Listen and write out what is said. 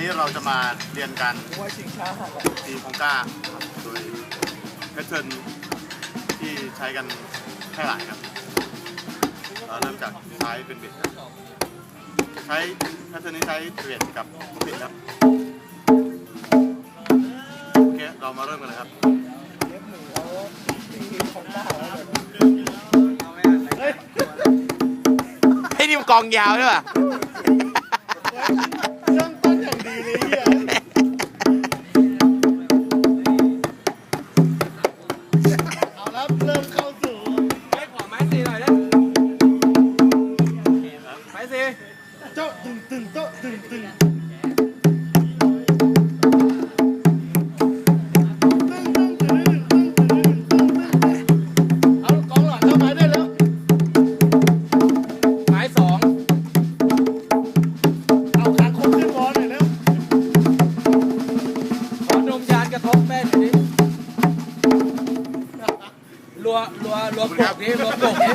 นี้เราจะมาเรียนการมวยชิงช้าตีคองก้าโดยแพทเทิร์นที่ใช้กันแพร่หลายครับเราเริ่มจากใช้เป็นเบ็ดครับใช้แพทเทิร์นนี้ใช้เบ็ดกับลูกบิดครับโอเคเรามาเริ่มกันเลยครับเฮ้ยไอ้นี่มันกองยาวด้วยป่ะ เอาแล้วเริ่มเข้าสู่ให้ขอไม้สีหน่อยดิไม้สีโจ๊ะตึงตึงโจ๊ะตึงตึง รัวรัวรัวกบนี้รัวกนี้